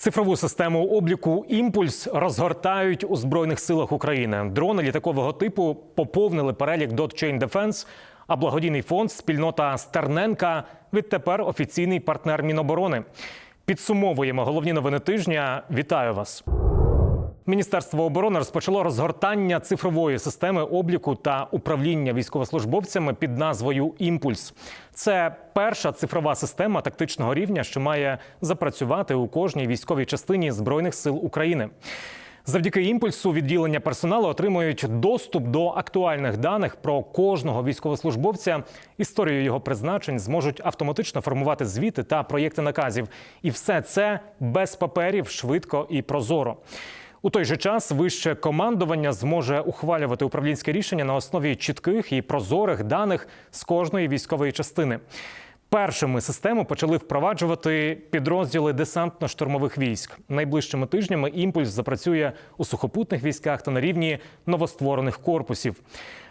Цифрову систему обліку імпульс розгортають у збройних силах України. Дрони літакового типу поповнили перелік Dot Chain Defense, а благодійний фонд спільнота Стерненка відтепер офіційний партнер Міноборони. Підсумовуємо головні новини тижня. Вітаю вас. Міністерство оборони розпочало розгортання цифрової системи обліку та управління військовослужбовцями під назвою Імпульс. Це перша цифрова система тактичного рівня, що має запрацювати у кожній військовій частині збройних сил України. Завдяки імпульсу відділення персоналу отримують доступ до актуальних даних про кожного військовослужбовця. Історію його призначень зможуть автоматично формувати звіти та проєкти наказів. І все це без паперів, швидко і прозоро. У той же час вище командування зможе ухвалювати управлінське рішення на основі чітких і прозорих даних з кожної військової частини. Першими систему почали впроваджувати підрозділи десантно-штурмових військ. Найближчими тижнями імпульс запрацює у сухопутних військах та на рівні новостворених корпусів.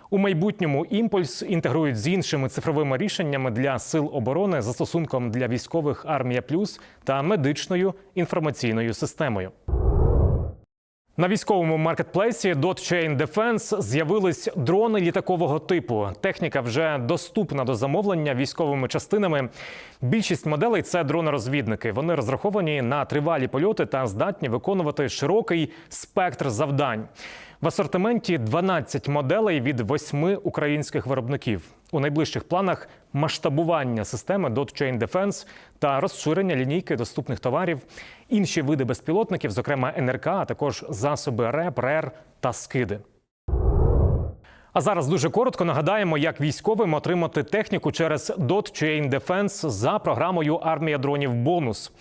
У майбутньому імпульс інтегрують з іншими цифровими рішеннями для сил оборони застосунком для військових Армія Плюс та медичною інформаційною системою. На військовому маркетплейсі Chain Defense з'явились дрони літакового типу. Техніка вже доступна до замовлення військовими частинами. Більшість моделей це дрони-розвідники. Вони розраховані на тривалі польоти та здатні виконувати широкий спектр завдань. В асортименті 12 моделей від восьми українських виробників. У найближчих планах масштабування системи Chain Defense та розширення лінійки доступних товарів, інші види безпілотників, зокрема НРК, а також засоби РЕП, РЕР та скиди. А зараз дуже коротко нагадаємо, як військовим отримати техніку через Chain Defense за програмою Армія дронів бонус.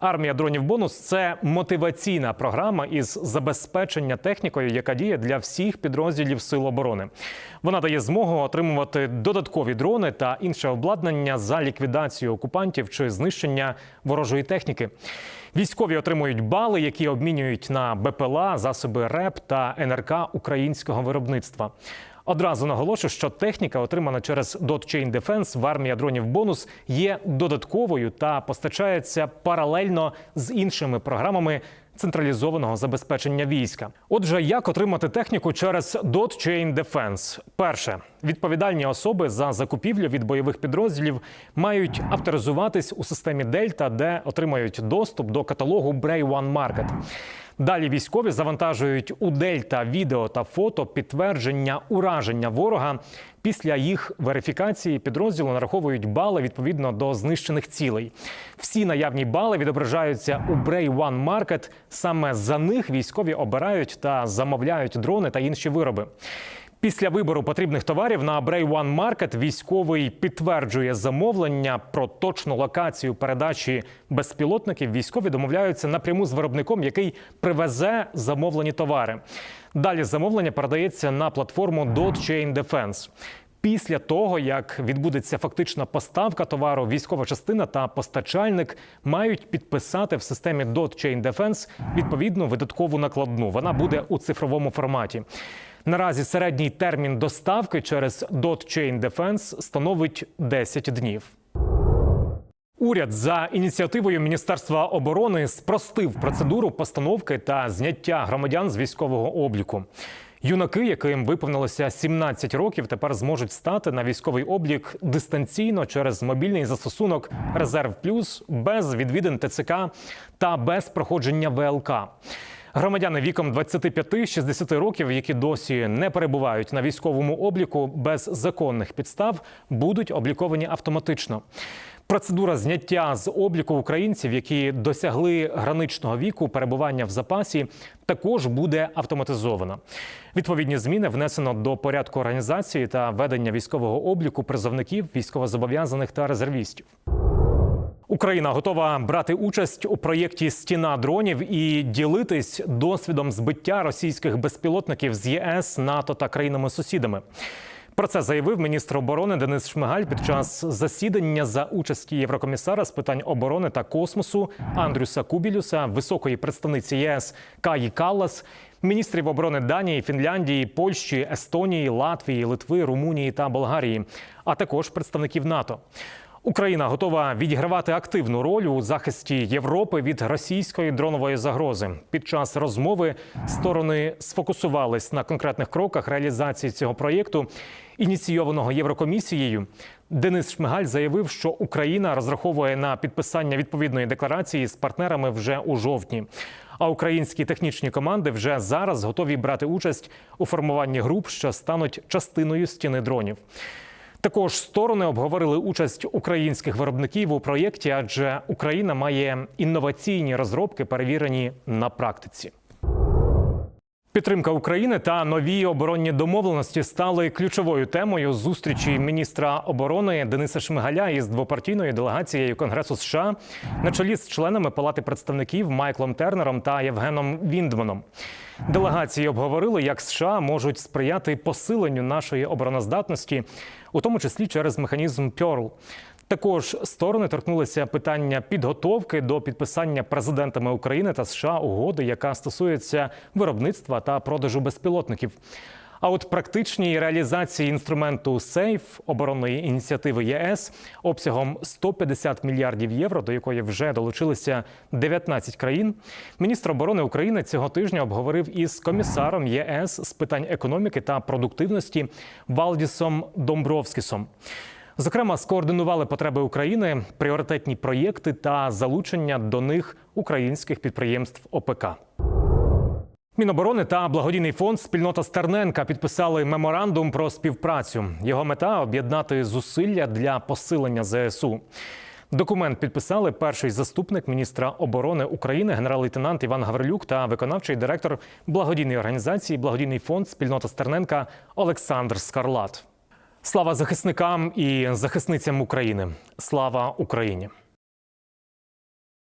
Армія дронів бонус це мотиваційна програма із забезпечення технікою, яка діє для всіх підрозділів Сил оборони. Вона дає змогу отримувати додаткові дрони та інше обладнання за ліквідацію окупантів чи знищення ворожої техніки. Військові отримують бали, які обмінюють на БПЛА, засоби РЕП та НРК українського виробництва. Одразу наголошую, що техніка, отримана через Chain Defense в армія дронів бонус, є додатковою та постачається паралельно з іншими програмами централізованого забезпечення війська. Отже, як отримати техніку через Chain Defense? Перше, відповідальні особи за закупівлю від бойових підрозділів мають авторизуватись у системі Дельта, де отримають доступ до каталогу Brave One Market. Далі військові завантажують у Дельта відео та фото підтвердження ураження ворога. Після їх верифікації підрозділу нараховують бали відповідно до знищених цілей. Всі наявні бали відображаються у Bray One Market. Саме за них військові обирають та замовляють дрони та інші вироби. Після вибору потрібних товарів на Bray One Market військовий підтверджує замовлення про точну локацію передачі безпілотників. Військові домовляються напряму з виробником, який привезе замовлені товари. Далі замовлення передається на платформу Chain Defense. Після того, як відбудеться фактична поставка товару, військова частина та постачальник мають підписати в системі Chain Defense відповідну видаткову накладну. Вона буде у цифровому форматі. Наразі середній термін доставки через Chain Defense становить 10 днів. Уряд за ініціативою Міністерства оборони спростив процедуру постановки та зняття громадян з військового обліку. Юнаки, яким виповнилося 17 років, тепер зможуть стати на військовий облік дистанційно через мобільний застосунок Резерв Плюс без відвідин ТЦК та без проходження ВЛК. Громадяни віком 25-60 років, які досі не перебувають на військовому обліку без законних підстав, будуть обліковані автоматично. Процедура зняття з обліку українців, які досягли граничного віку перебування в запасі, також буде автоматизована. Відповідні зміни внесено до порядку організації та ведення військового обліку призовників, військовозобов'язаних та резервістів. Україна готова брати участь у проєкті Стіна дронів і ділитись досвідом збиття російських безпілотників з ЄС, НАТО та країнами-сусідами. Про це заявив міністр оборони Денис Шмигаль під час засідання за участі єврокомісара з питань оборони та космосу Андрюса Кубілюса, високої представниці ЄС Каї Каллас, міністрів оборони Данії, Фінляндії, Польщі, Естонії, Латвії, Литви, Румунії та Болгарії, а також представників НАТО. Україна готова відігравати активну роль у захисті Європи від російської дронової загрози. Під час розмови сторони сфокусувались на конкретних кроках реалізації цього проєкту, ініційованого Єврокомісією. Денис Шмигаль заявив, що Україна розраховує на підписання відповідної декларації з партнерами вже у жовтні. А українські технічні команди вже зараз готові брати участь у формуванні груп, що стануть частиною стіни дронів. Також сторони обговорили участь українських виробників у проєкті, адже Україна має інноваційні розробки, перевірені на практиці. Підтримка України та нові оборонні домовленості стали ключовою темою зустрічі міністра оборони Дениса Шмигаля із двопартійною делегацією Конгресу США на чолі з членами Палати представників Майклом Тернером та Євгеном Віндманом. Делегації обговорили, як США можуть сприяти посиленню нашої обороноздатності, у тому числі через механізм Pearl. Також сторони торкнулися питання підготовки до підписання президентами України та США угоди, яка стосується виробництва та продажу безпілотників. А от практичній реалізації інструменту СЕЙФ оборонної ініціативи ЄС обсягом 150 мільярдів євро, до якої вже долучилися 19 країн. Міністр оборони України цього тижня обговорив із комісаром ЄС з питань економіки та продуктивності Валдісом Домбровскісом. Зокрема, скоординували потреби України, пріоритетні проєкти та залучення до них українських підприємств ОПК. Міноборони та благодійний фонд Спільнота Стерненка підписали меморандум про співпрацю. Його мета об'єднати зусилля для посилення ЗСУ. Документ підписали перший заступник міністра оборони України, генерал-лейтенант Іван Гаврилюк та виконавчий директор благодійної організації Благодійний фонд Спільнота Стерненка Олександр Скарлат. Слава захисникам і захисницям України! Слава Україні!